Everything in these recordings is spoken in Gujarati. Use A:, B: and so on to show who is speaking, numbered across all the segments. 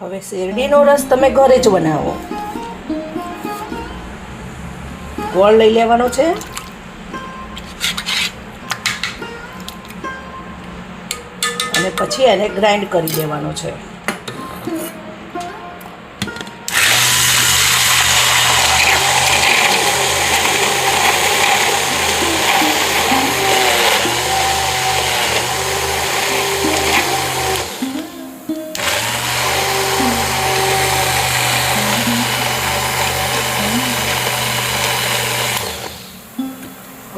A: હવે શેરડીનો રસ તમે ઘરે જ બનાવો. ગોળ લઈ લેવાનો છે. અને પછી એને ગ્રાઇન્ડ કરી દેવાનો છે.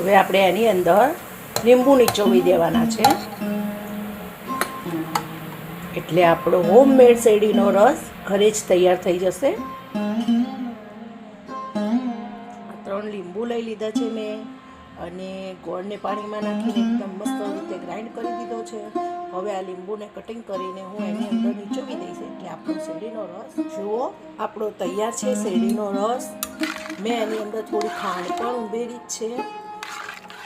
A: હવે આપણે એની અંદર લીંબુ નીચોવી દેવાના છે. એટલે આપણો હોમમેડ શેરડીનો રસ ઘરે જ તૈયાર થઈ જશે. ત્રણ લીંબુ લઈ લીધા છે મેં અને ગોળને પાણીમાં નાખીને એકદમ મસ્ત રીતે ગ્રાઇન્ડ કરી દીધો છે. હવે આ લીંબુને કટિંગ કરીને હું એની અંદર નીચોવી દઈશ. એટલે આપણો શેરડીનો રસ, જુઓ, આપણો તૈયાર છે શેરડીનો રસ. મેં એની અંદર થોડી ખાંડ પણ ઉમેરી છે.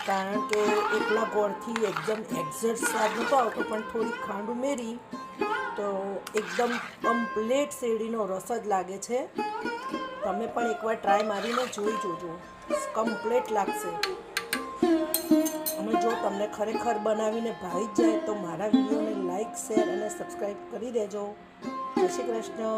A: કારણ કે એકલા ગોળથી એકદમ એક્ઝેક્ટ સ્વાદ નહોતો આવતો, પણ થોડી ખાંડ ઉમેરી તો એકદમ કમ્પ્લેટ શેરડીનો રસ જ લાગે છે. તમે પણ એકવાર ટ્રાય મારીને જોઈ જોજો. કમ્પ્લેટ લાગશે. અને જો તમને ખરેખર બનાવીને ભાવી જ જાય તો મારા વિડીયોને લાઈક શેર અને સબસ્ક્રાઈબ કરી દેજો. જય શ્રી કૃષ્ણ.